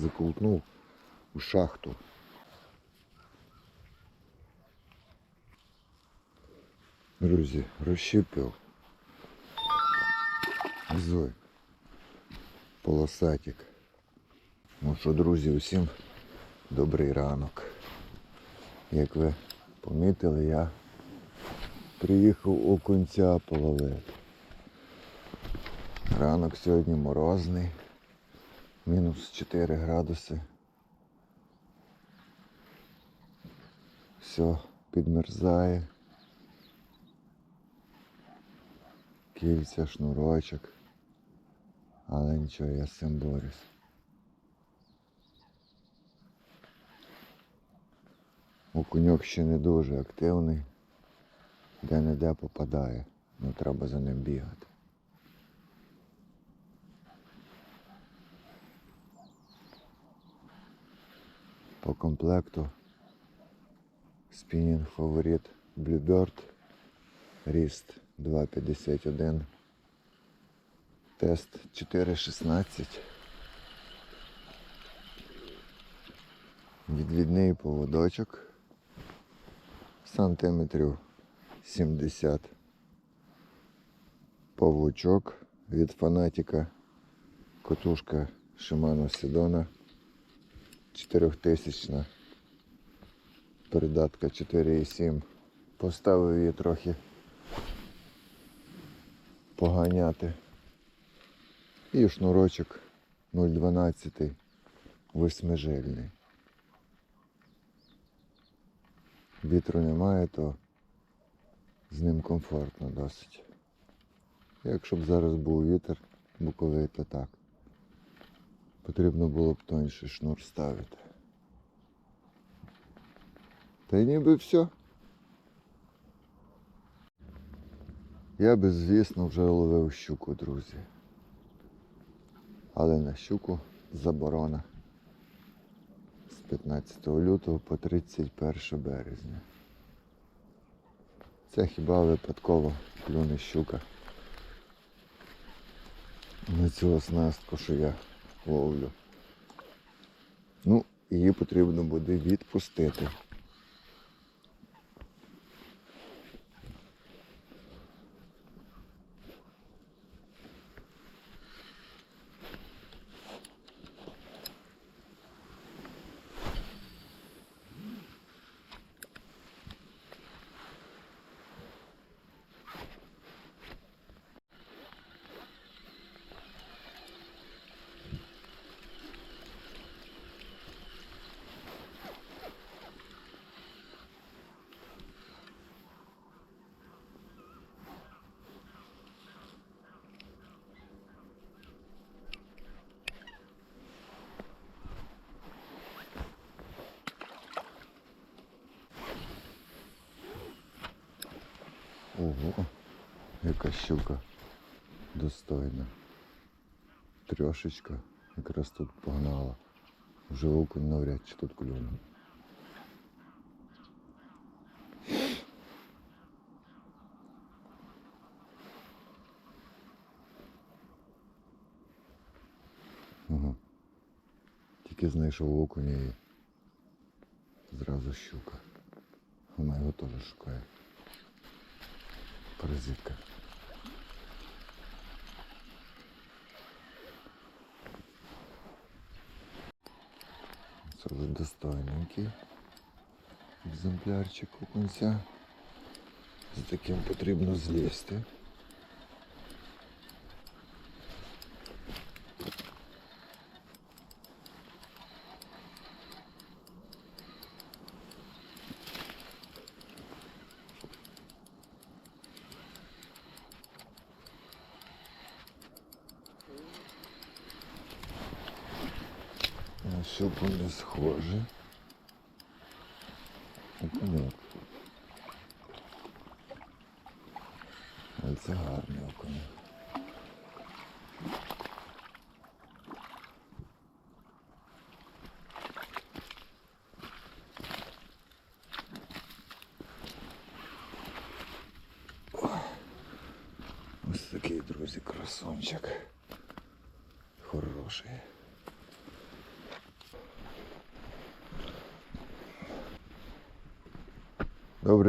заколтнув у шахту. Друзі, розщепив. Зой. Полосатик. Ну що, друзі, усім добрий ранок. Як ви помітили, я приїхав окунця половити. Ранок сьогодні морозний, мінус 4 градуси. Все підмерзає. Кільця, шнурочок. Але нічого, я з цим борюсь. Окуньок ще не дуже активний, де-не-де попадає, ну треба за ним бігати. По комплекту спінінг фаворит Bluebird, ріст 2,51, тест 4,16. Відвідний поводочок сантиметрів 70. Павучок від фанатіка. Котушка Shimano Sedona 4000. Передатка 4,7. Поставив її трохи поганяти. І шнурочок 0,12 восьмижильний. Вітру немає, то з ним комфортно досить. Якщо б зараз був вітер боковий, то так. Потрібно було б тонший шнур ставити. Та й ніби все. Я би, звісно, вже ловив щуку, друзі. Але на щуку заборона з 15 лютого по 31 березня. Це хіба випадково клюне щука на цю оснастку, що я ловлю. Ну, її потрібно буде відпустити. Ого, яка щука достойна. Трьошечка якраз тут погнала. Вже окунь навряд чи тут клюнув. Ага. Тільки знайшов окуня і зразу щука. Вона його теж шукає. Паразитка. Це вже достойненький екземплярчик окунця. З таким потрібно злізти. Щуку не схоже. Окуньок. Це гарний окунь.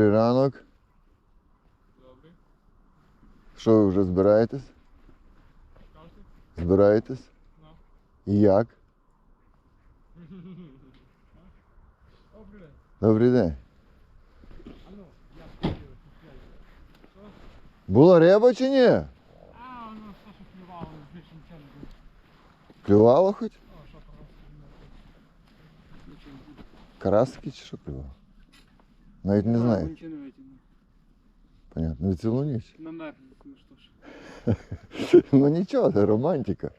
Добрий ранок. Добре. Що ви вже збираєтесь? Кажете? Збираєтесь? Ну. І як? Добре. день. Добрий день. А ну, я хотів, Що? Була риба чи ні? А, ну, все, що плювало, більше нічого не буде. Клювало хоч? О, що просто не Нічого не буде. Карасики чи що клювало? Навіть не знаю. Нічого не витягне. Понятно. Ну цілу ніч. Намерзли, ну що ж. Ну нічого, це романтика.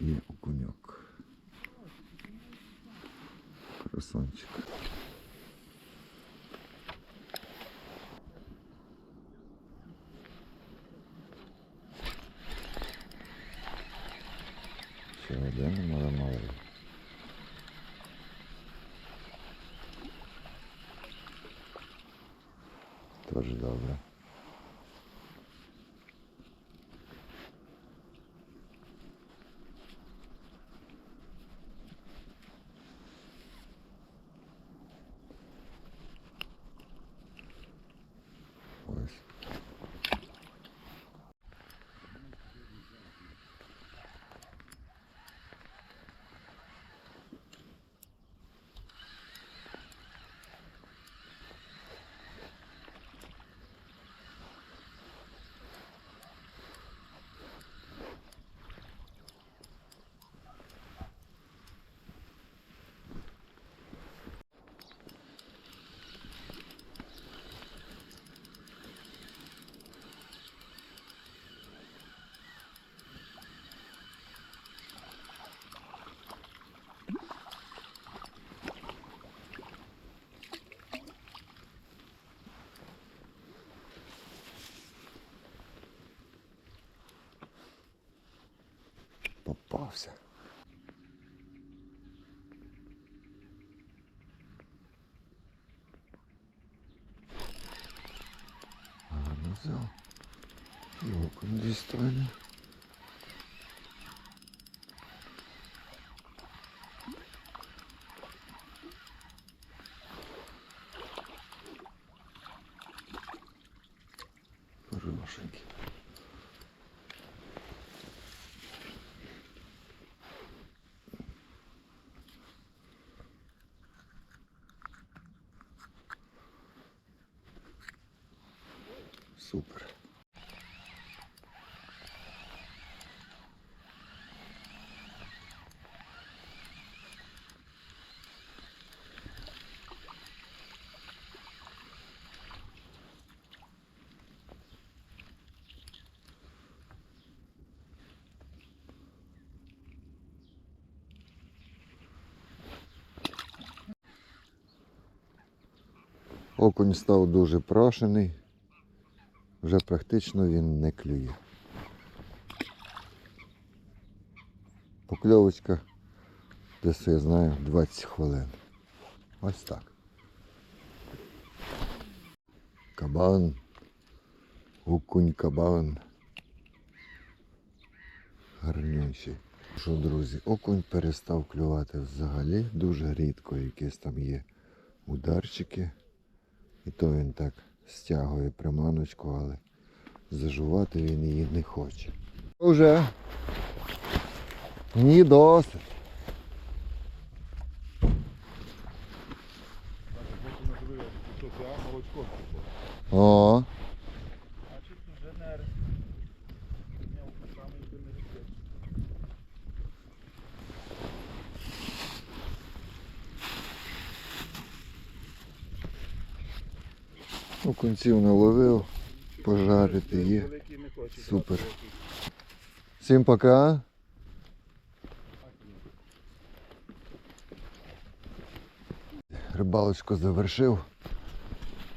Є окуньок. Красончик. Ще один, але малий. Тоже добре. попався. Гарно ну, взяв. Його дві сторони. Хорошенький. Супер. Окунь став дуже прошений. Вже практично він не клює. Покльовочка десь, я знаю, 20 хвилин. Ось так. Кабан. Окунь кабан. Гарнючий. Що, друзі, окунь перестав клювати взагалі. Дуже рідко якісь там є ударчики. І то він так стягує приманочку, але зажувати він її не хоче. Уже ні досить. О, у кінців наловив. Пожарити є. Супер. Всім пока. Рибалочку завершив.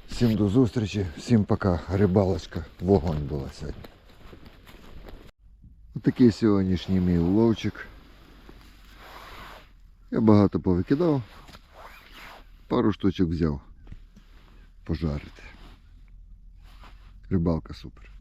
Всім до зустрічі, всім пока. Рибалочка, вогонь була сьогодні. Отакий сьогоднішній мій уловчик. Я багато повикидав, пару штучок взяв пожарити. Рибалка супер.